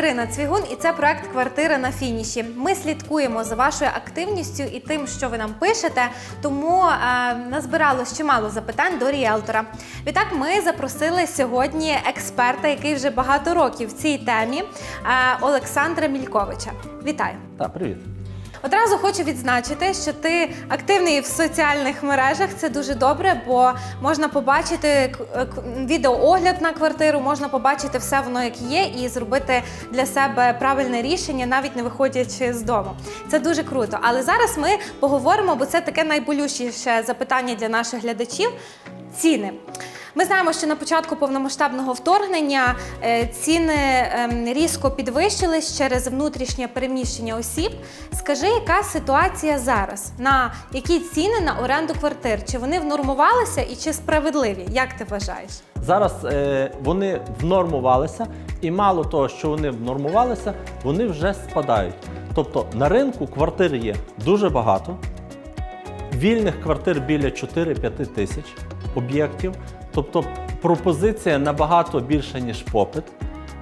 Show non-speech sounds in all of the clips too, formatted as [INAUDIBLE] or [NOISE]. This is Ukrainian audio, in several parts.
Ірина Цвігун, і це проект Квартира на фініші. Ми слідкуємо за вашою активністю і тим, що ви нам пишете. Тому е, назбиралось чимало запитань до ріелтора. Відтак, ми запросили сьогодні експерта, який вже багато років в цій темі, е, Олександра Мільковича. Вітаю! Так, привіт. Одразу хочу відзначити, що ти активний в соціальних мережах. Це дуже добре, бо можна побачити відеоогляд на квартиру, можна побачити все воно як є, і зробити для себе правильне рішення, навіть не виходячи з дому. Це дуже круто. Але зараз ми поговоримо, бо це таке найболючіше запитання для наших глядачів. Ціни. Ми знаємо, що на початку повномасштабного вторгнення е, ціни ем, різко підвищились через внутрішнє переміщення осіб. Скажи, яка ситуація зараз? На які ціни на оренду квартир? Чи вони внормувалися і чи справедливі? Як ти вважаєш? Зараз е, вони внормувалися, і мало того, що вони внормувалися, вони вже спадають. Тобто на ринку квартир є дуже багато, вільних квартир біля 4-5 тисяч об'єктів. Тобто пропозиція набагато більша, ніж попит.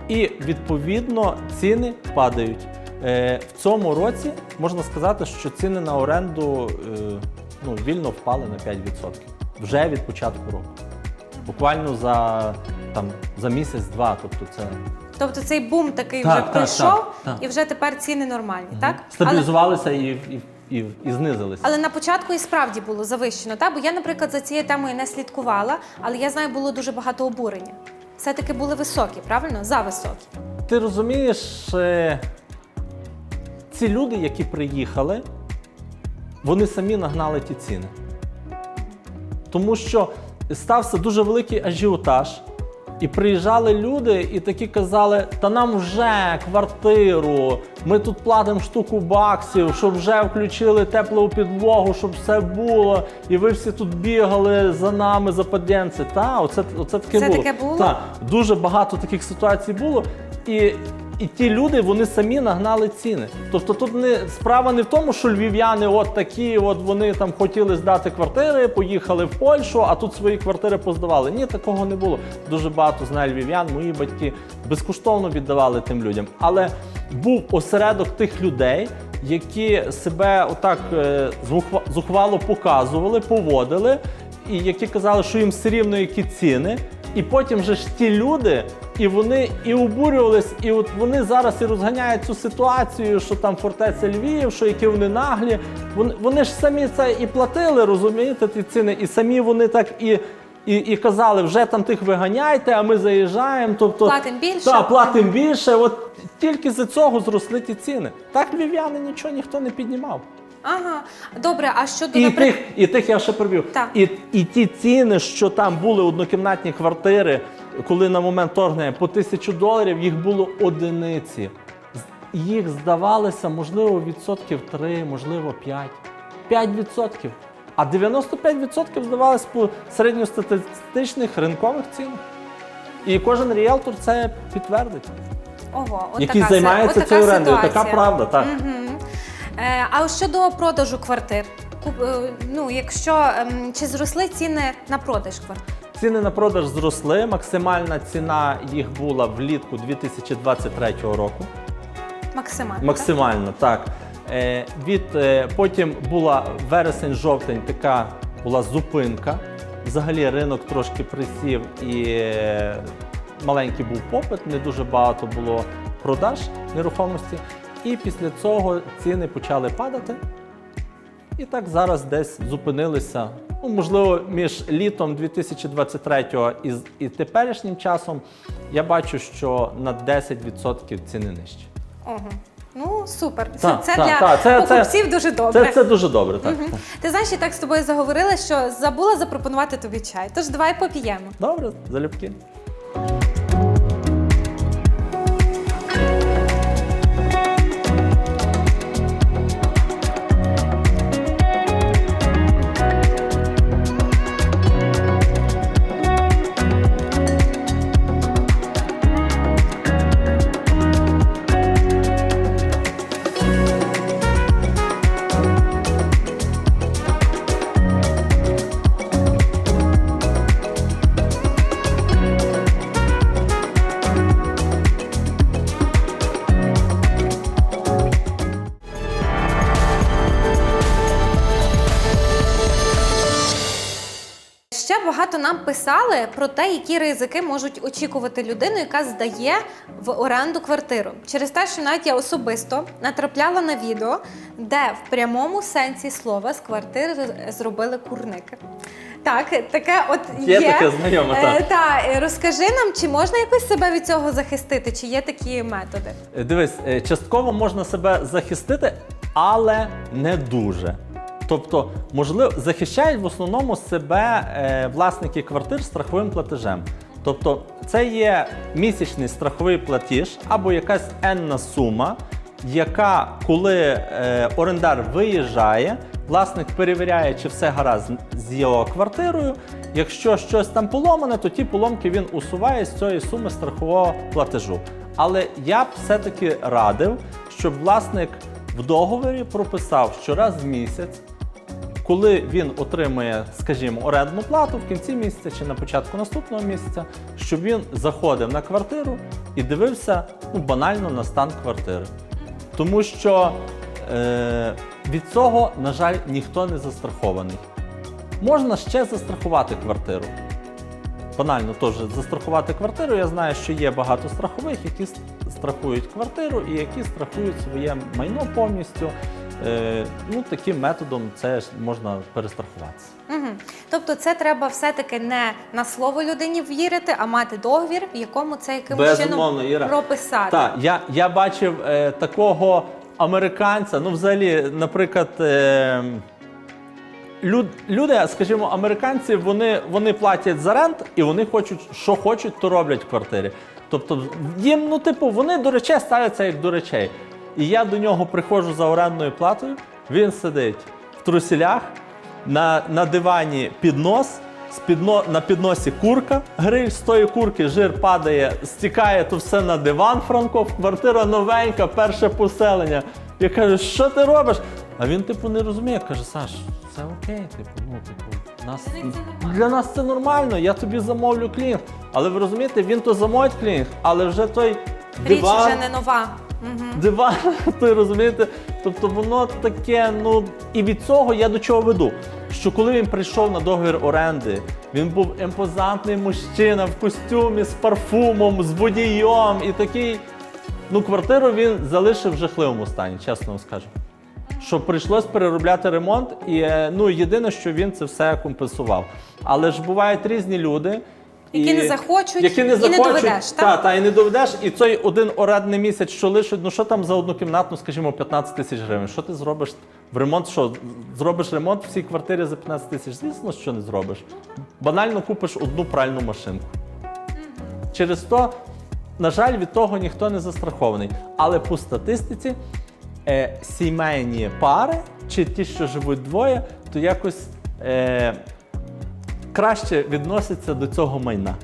І відповідно ціни падають. Е, в цьому році можна сказати, що ціни на оренду е, ну, вільно впали на 5% вже від початку року. Буквально за, там, за місяць-два. Тобто це Тобто цей бум такий Так, вже так, пройшов, так, так. і вже тепер ціни нормальні, так? Але, стабілізувалися і, і, і, і знизилися. але на початку і справді було завищено. Так? Бо я, наприклад, за цією темою не слідкувала, але я знаю, було дуже багато обурення. Все-таки були високі, правильно? За високі. Ти розумієш, е, ці люди, які приїхали, вони самі нагнали ті ціни. Тому що стався дуже великий ажіотаж. І приїжджали люди і такі казали: та нам вже квартиру, ми тут платимо штуку баксів, щоб вже включили теплу підлогу, щоб все було. І ви всі тут бігали за нами, за подянці. Та, оце, оце таке Це було. таке було? Та, дуже багато таких ситуацій було. І, і ті люди вони самі нагнали ціни. Тобто тут не справа не в тому, що львів'яни от такі, от вони там хотіли здати квартири, поїхали в Польщу, а тут свої квартири поздавали. Ні, такого не було. Дуже багато знаю львів'ян, мої батьки безкоштовно віддавали тим людям. Але був осередок тих людей. Які себе отак е, зухвало показували, поводили, і які казали, що їм все рівно які ціни. І потім же ж ті люди, і вони і обурювались, і от вони зараз і розганяють цю ситуацію, що там фортеця Львів, що які вони наглі. Вони, вони ж самі це і платили, розумієте, ті ціни, і самі вони так і. І, і казали, вже там тих виганяйте, а ми заїжджаємо. Тобто Платимо більше. Так, платимо більше. От тільки за цього зросли ті ціни. Так львів'яни нічого ніхто не піднімав. Ага, добре. А щодо І наприклад, тих, і тих я ще приб'ю. Так. І, і ті ціни, що там були однокімнатні квартири, коли на момент вторгнення по тисячу доларів, їх було одиниці. Їх здавалося, можливо, відсотків 3, можливо, 5. 5 відсотків. А 95% здавалось по середньостатистичних ринкових цінах. І кожен ріелтор це підтвердить, ого, от який така, займається от така цією орендою. Така ситуація. правда, так. Мгм. Е, а щодо продажу квартир, е, ну якщо ем, чи зросли ціни на продаж квартир? Ціни на продаж зросли. Максимальна ціна їх була влітку 2023 року. Максимально. Максимально так. Е, від, е, потім була вересень-жовтень, така була зупинка. Взагалі ринок трошки присів і маленький був попит, не дуже багато було продаж нерухомості. І після цього ціни почали падати. І так зараз десь зупинилися. Ну, можливо, між літом 2023 і, і теперішнім часом я бачу, що на 10% ціни нижчі. Ого. Ну супер. Це, це так, для так, це- це- покупців дуже добре. Це, це дуже добре, так. Мгм. Ти знаєш, я так з тобою заговорила, що забула запропонувати тобі чай. Тож давай поп'ємо. Добре, залюбки. Писали про те, які ризики можуть очікувати людину, яка здає в оренду квартиру. Через те, що навіть я особисто натрапляла на відео, де в прямому сенсі слова з квартири зробили курники. Так, таке от є. Є таке знайоме, Е, так. та, е, розкажи нам, чи можна якось себе від цього захистити, чи є такі методи? Е, Дивись, е, частково можна себе захистити, але не дуже. Тобто, можливо, захищають в основному себе е, власники квартир страховим платежем. Тобто, це є місячний страховий платіж або якась енна сума, яка, коли е, орендар виїжджає, власник перевіряє, чи все гаразд з його квартирою. Якщо щось там поломане, то ті поломки він усуває з цієї суми страхового платежу. Але я б все-таки радив, щоб власник в договорі прописав, що раз в місяць, коли він отримує, скажімо, орендну плату в кінці місяця чи на початку наступного місяця, щоб він заходив на квартиру і дивився ну, банально на стан квартири. Тому що е, від цього, на жаль, ніхто не застрахований. Можна ще застрахувати квартиру. Банально теж застрахувати квартиру. Я знаю, що є багато страхових, які страхують квартиру і які страхують своє майно повністю. Е, ну, таким методом це ж можна перестрахуватися. Угу. Тобто, це треба все-таки не на слово людині вірити, а мати договір, в якому це якимось чином Іра. прописати. Так, я, я бачив е, такого американця. Ну, взагалі, наприклад, е, люд, люди, скажімо, американці, вони, вони платять за рент і вони хочуть, що хочуть, то роблять в квартирі. Тобто, їм, ну, типу, вони до речей ставляться як до речей. І я до нього приходжу за орендною платою, він сидить в трусілях, на, на дивані піднос, з підно, на підносі курка, гриль, з тої курки жир падає, стікає то все на диван Франков, квартира новенька, перше поселення. Я кажу, що ти робиш? А він, типу, не розуміє. Каже, Саш, все окей, типу, ну, типу, нас, для нас це нормально, я тобі замовлю клінінг. Але ви розумієте, він то замовить клінінг, але вже той Річ диван, вже не нова. Диван, [LAUGHS] то розумієте? Тобто воно таке, ну і від цього я до чого веду. Що коли він прийшов на договір оренди, він був імпозантний мужчина в костюмі з парфумом, з водієм і такий. Ну, квартиру він залишив в жахливому стані, чесно вам скажу. Що прийшлось переробляти ремонт, і е, ну єдине, що він це все компенсував. Але ж бувають різні люди. Які не захочуть, які не і не доведеш, Та, так? та, і не доведеш. І цей один орендний місяць, що лишить, ну що там за одну кімнатну, скажімо, 15 тисяч гривень. Що ти зробиш в ремонт? Що зробиш ремонт в цій квартирі за 15 тисяч? Звісно, що не зробиш. Банально купиш одну пральну машинку. Через то, на жаль, від того ніхто не застрахований. Але по статистиці е, сімейні пари чи ті, що живуть двоє, то якось е, краще відносяться до цього майна.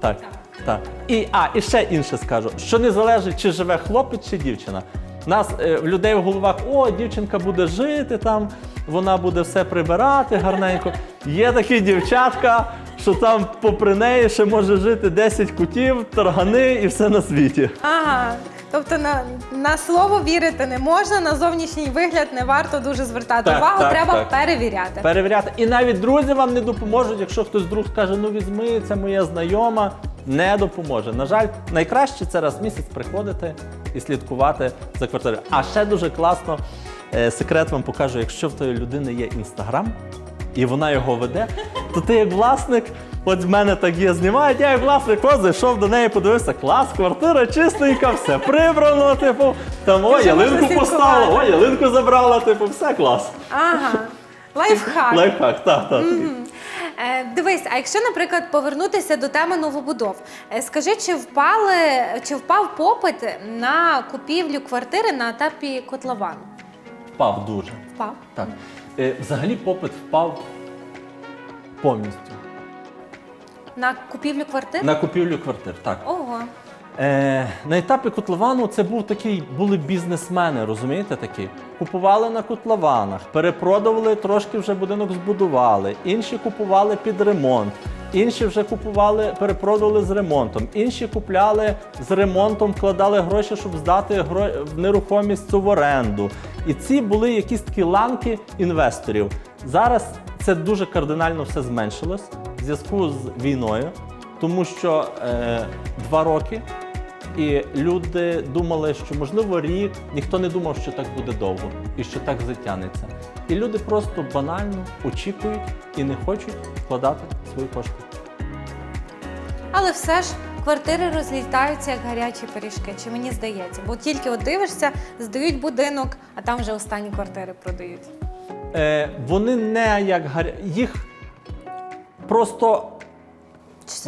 Так, так. І, а, і ще інше скажу, що не залежить, чи живе хлопець, чи дівчина. Нас е, в людей в головах, о, дівчинка буде жити там, вона буде все прибирати гарненько. Є такі дівчатка, що там попри неї ще може жити 10 кутів, таргани і все на світі. Ага. Тобто на, на слово вірити не можна, на зовнішній вигляд не варто дуже звертати Так, увагу, так, треба так. перевіряти. Перевіряти. І навіть друзі вам не допоможуть, якщо хтось друг скаже, ну візьми, це моя знайома, не допоможе. На жаль, найкраще це раз в місяць приходити і слідкувати за квартирою. А ще дуже класно, е, секрет вам покажу, якщо в тої людини є інстаграм, і вона його веде, то ти як власник, от в мене так є, знімають, я як власник от зайшов до неї, подивився, клас, квартира чистенька, все прибрано, типу, там о, ялинку поставила, о, ялинку забрала, типу, все клас. Ага. Лайфхак. Лайфхак, так, так. Е, Дивись, а якщо, наприклад, повернутися до теми новобудов, е, скажи, чи впали, чи впав попит на купівлю квартири на етапі котловану? Впав дуже. Впав. Так. Е, взагалі попит впав повністю. На купівлю квартир? На купівлю квартир. Так. Ого. Е, на етапі котловану це був такий, були бізнесмени, розумієте такі? Купували на котлованах, перепродували, трошки вже будинок збудували, інші купували під ремонт, інші вже купували, перепродували з ремонтом, інші купляли з ремонтом, вкладали гроші, щоб здати гро... в нерухомість цю в оренду. І ці були якісь такі ланки інвесторів. Зараз це дуже кардинально все зменшилось. в зв'язку з війною, тому що е, два роки. І люди думали, що можливо рік, ніхто не думав, що так буде довго і що так затягнеться. І люди просто банально очікують і не хочуть вкладати свої кошти. Але все ж квартири розлітаються як гарячі пиріжки, чи мені здається? Бо тільки от дивишся, здають будинок, а там вже останні квартири продають. Е, вони не як гаря... їх просто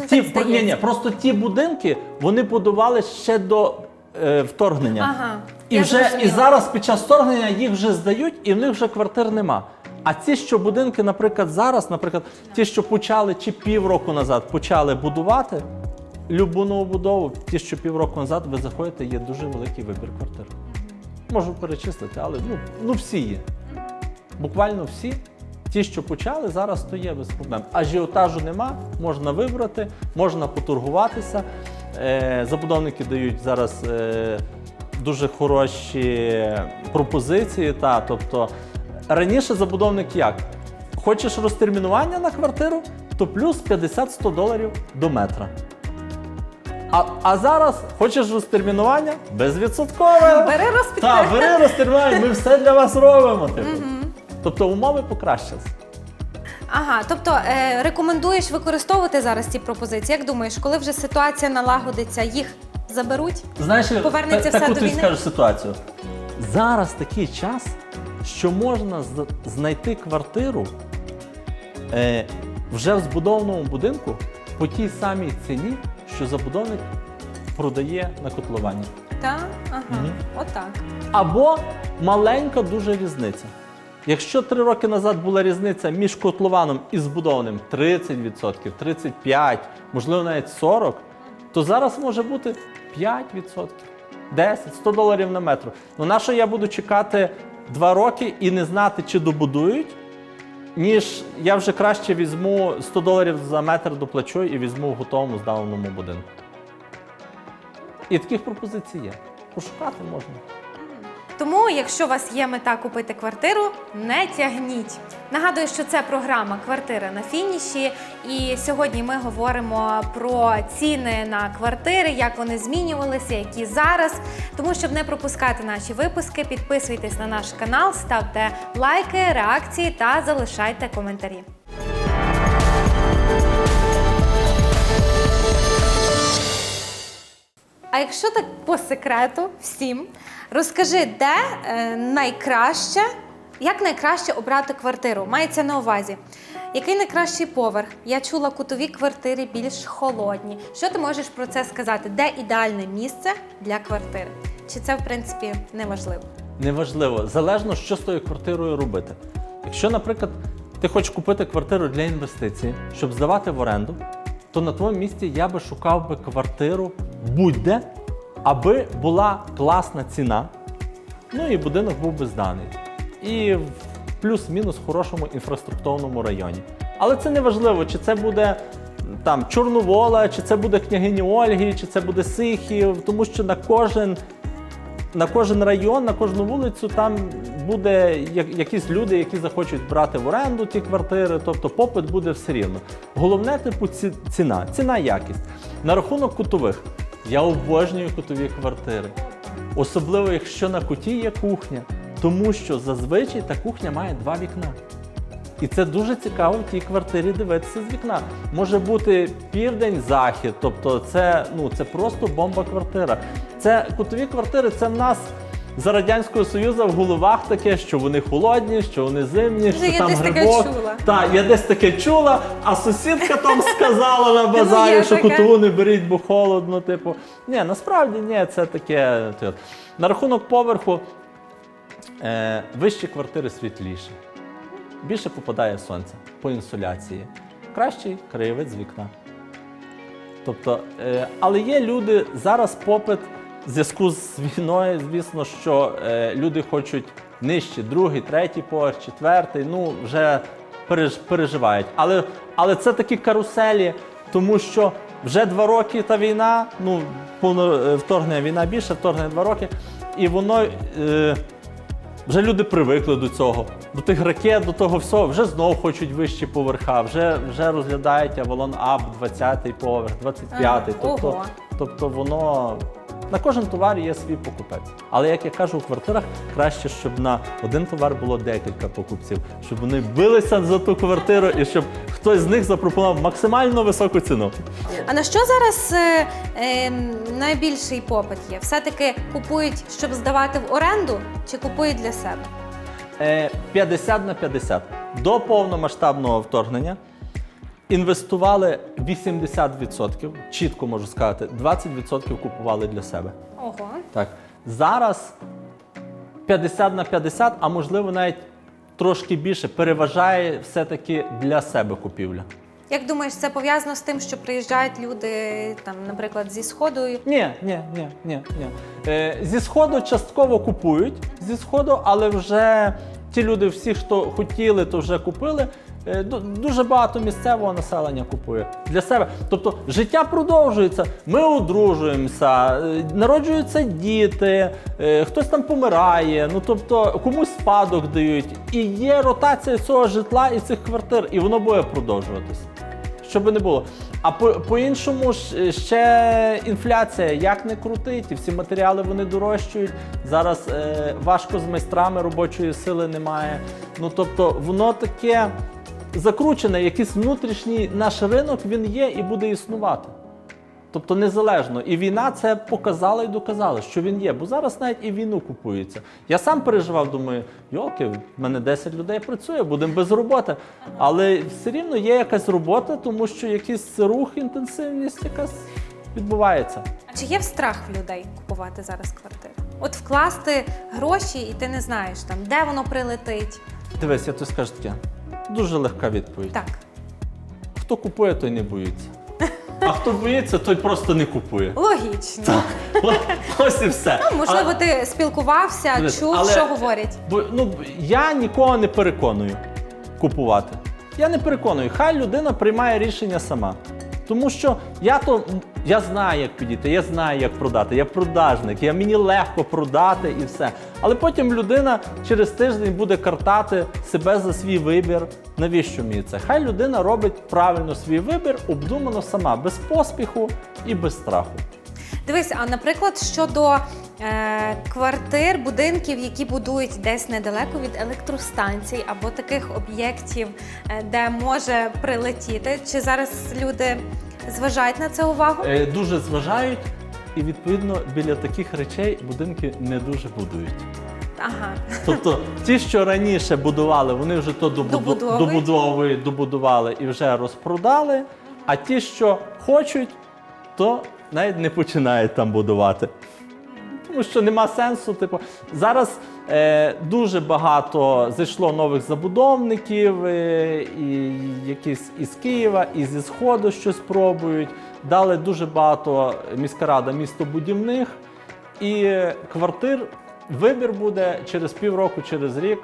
ті, ні, ні, просто ті будинки вони будували ще до е, вторгнення. Ага, І я вже і зрозуміла. зараз під час вторгнення їх вже здають, і в них вже квартир нема. А ці, що будинки, наприклад, зараз, наприклад, ті, що почали чи півроку назад почали будувати любу новобудову, ті, що півроку назад ви заходите, є дуже великий вибір квартир. Можу перечислити, але ну, ну всі є. Буквально всі. Ті, що почали, зараз то є без проблем. Ажіотажу нема, можна вибрати, можна поторгуватися. Е, забудовники дають зараз е, дуже хороші пропозиції. Та, тобто раніше забудовник як? Хочеш розтермінування на квартиру, то плюс 50-100 доларів до метра. А, а зараз хочеш розтермінування? Безвідсоткове. Бери розпит. Так, бери розтермінування, ми все для вас робимо. Типу. Тобто умови покращились. Ага, тобто е, рекомендуєш використовувати зараз ці пропозиції. Як думаєш, коли вже ситуація налагодиться, їх заберуть? Знаєш, Повернеться та- все до війни? скажу ситуацію. Зараз такий час, що можна знайти квартиру е, вже в збудованому будинку по тій самій ціні, що забудовник продає на котловані. Так, ага, Мгм. отак. Або маленька дуже різниця. Якщо три роки назад була різниця між котлованом і збудованим 30%, 35%, можливо навіть 40%, то зараз може бути 5%, 10, 100 доларів на метр. Ну на що я буду чекати 2 роки і не знати, чи добудують, ніж я вже краще візьму 100 доларів за метр доплачу і візьму в готовому здаваному будинку. І таких пропозицій є. Пошукати можна. Тому, якщо у вас є мета купити квартиру, не тягніть. Нагадую, що це програма Квартира на фініші. І сьогодні ми говоримо про ціни на квартири, як вони змінювалися, які зараз. Тому, щоб не пропускати наші випуски, підписуйтесь на наш канал, ставте лайки, реакції та залишайте коментарі. А якщо так по секрету всім, розкажи, де е, найкраще, як найкраще обрати квартиру? Мається на увазі. Який найкращий поверх? Я чула кутові квартири більш холодні. Що ти можеш про це сказати? Де ідеальне місце для квартири? Чи це в принципі не важливо? Неважливо, залежно, що з тою квартирою робити. Якщо, наприклад, ти хочеш купити квартиру для інвестицій, щоб здавати в оренду, то на твоєму місці я би шукав би квартиру будь-де, аби була класна ціна, ну і будинок був би зданий. І в плюс-мінус хорошому інфраструктурному районі. Але це не важливо, чи це буде там Чорновола, чи це буде княгині Ольги, чи це буде Сихів, тому що на кожен на кожен район, на кожну вулицю там буде якісь люди, які захочуть брати в оренду ті квартири, тобто попит буде все рівно. Головне, типу, ці- ціна, ціна якість. На рахунок кутових. Я обожнюю кутові квартири. Особливо, якщо на куті є кухня, тому що зазвичай та кухня має два вікна. І це дуже цікаво в тій квартирі дивитися з вікна. Може бути південь-захід, тобто це, ну, це просто бомба-квартира. Це кутові квартири, це в нас за Радянського Союзу в головах таке, що вони холодні, що вони зимні, що я там десь таке грибок. чула. Так, я десь таке чула, а сусідка там [LAUGHS] сказала на Ну, базарі, що таке. кутову не беріть, бо холодно. Типу. Ні, насправді ні, це таке. На рахунок поверху е, вищі квартири світліші. Більше попадає сонце по інсоляції. Кращий краєвид з вікна. Тобто, е, але є люди, зараз попит в зв'язку з війною, звісно, що е, люди хочуть нижче, другий, третій поверх, четвертий, ну вже переж, переживають. Але, але це такі каруселі, тому що вже два роки та війна, ну, повно е, вторгнення війна більше, вторгнення два роки, і воно. Е, Вже люди привикли до цього, до тих ракет, до того всього. Вже знов хочуть вищі поверха, вже, вже розглядають Avalon Up, 20-й поверх, 25-й. Тобто, тобто воно на кожен товар є свій покупець. Але як я кажу, у квартирах краще, щоб на один товар було декілька покупців, щоб вони билися за ту квартиру і щоб хтось з них запропонував максимально високу ціну. А на що зараз е, е, найбільший попит є? Все-таки купують, щоб здавати в оренду, чи купують для себе? Е, 50 на 50. До повномасштабного вторгнення інвестували 80%, чітко можу сказати, 20% купували для себе. Ого. Так. Зараз 50 на 50, а можливо навіть трошки більше, переважає все-таки для себе купівля. Як думаєш, це пов'язано з тим, що приїжджають люди, там, наприклад, зі сходу? Ні, ні, ні, ні, ні. Е, зі сходу частково купують зі сходу, але вже ті люди, всі, хто хотіли, то вже купили. Е, Дуже багато місцевого населення купує для себе. Тобто життя продовжується. Ми одружуємося, е, народжуються діти, е, хтось там помирає. Ну тобто комусь спадок дають. І є ротація цього житла і цих квартир, і воно буде продовжуватись щоб не було. А по- по-іншому ж ще інфляція як не крутить, і всі матеріали вони дорожчають. Зараз е, важко з майстрами робочої сили немає. Ну тобто, воно таке закручене, якийсь внутрішній наш ринок він є і буде існувати. Тобто незалежно. І війна це показала і доказала, що він є. Бо зараз навіть і війну купується. Я сам переживав, думаю, йолки, в мене 10 людей працює, будемо без роботи. Але все рівно є якась робота, тому що якийсь рух, інтенсивність якась відбувається. А чи є страх в людей купувати зараз квартиру? От вкласти гроші, і ти не знаєш там, де воно прилетить. Дивись, я тобі скажу таке. Дуже легка відповідь. Так. Хто купує, той не боїться. А хто боїться, той просто не купує. Логічно. Ось і все. Ну, можливо, ти спілкувався, Дивись, чув, але- що говорять. Бо ну я нікого не переконую купувати. Я не переконую, хай людина приймає рішення сама. Тому що я то я знаю, як підійти, я знаю, як продати. Я продажник, я мені легко продати і все. Але потім людина через тиждень буде картати себе за свій вибір. Навіщо мені це? Хай людина робить правильно свій вибір, обдумано сама, без поспіху і без страху. Дивись, а наприклад, щодо е, квартир, будинків, які будують десь недалеко від електростанцій або таких об'єктів, е, де може прилетіти, чи зараз люди зважають на це увагу? Е, дуже зважають, і відповідно біля таких речей будинки не дуже будують. Ага. Тобто ті, що раніше будували, вони вже то добуду... Добудовують. добудовують, добудували і вже розпродали. А ті, що хочуть, то навіть не починають там будувати. Тому що нема сенсу. Типу, зараз дуже багато зайшло нових забудовників, е, і якісь із Києва, і зі Сходу щось пробують. Дали дуже багато міська рада містобудівних і квартир. Вибір буде через півроку, через рік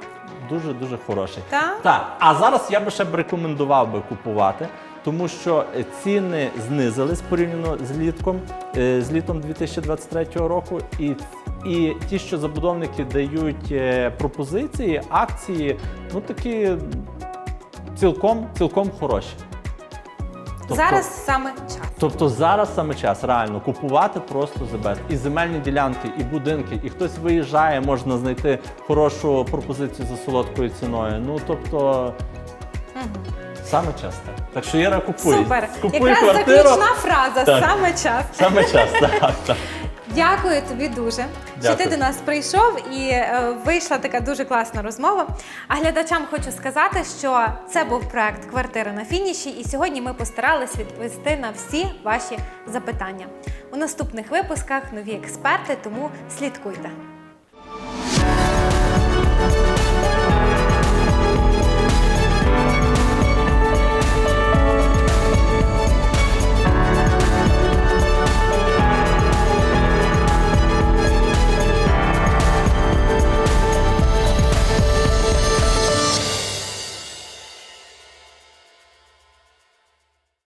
дуже дуже хороший. Так? Так, а зараз я би ще б рекомендував би купувати, тому що е, ціни знизились порівняно з літком, е, з літом 2023 року. І, і ті, що забудовники дають е, пропозиції, акції, ну такі цілком, цілком хороші. Тобто- Зараз саме час. Тобто зараз саме час реально купувати просто the best. І земельні ділянки, і будинки, і хтось виїжджає, можна знайти хорошу пропозицію за солодкою ціною. Ну тобто саме час так. Так що Іра купуй. Супер! Купуй Якраз квартиру. заключна фраза, Так. саме час. Саме час, [LAUGHS] так. так. Дякую тобі дуже, що ти до нас прийшов і е, вийшла така дуже класна розмова. А глядачам хочу сказати, що це був проект Квартира на фініші, і сьогодні ми постарались відповісти на всі ваші запитання. У наступних випусках нові експерти, тому слідкуйте.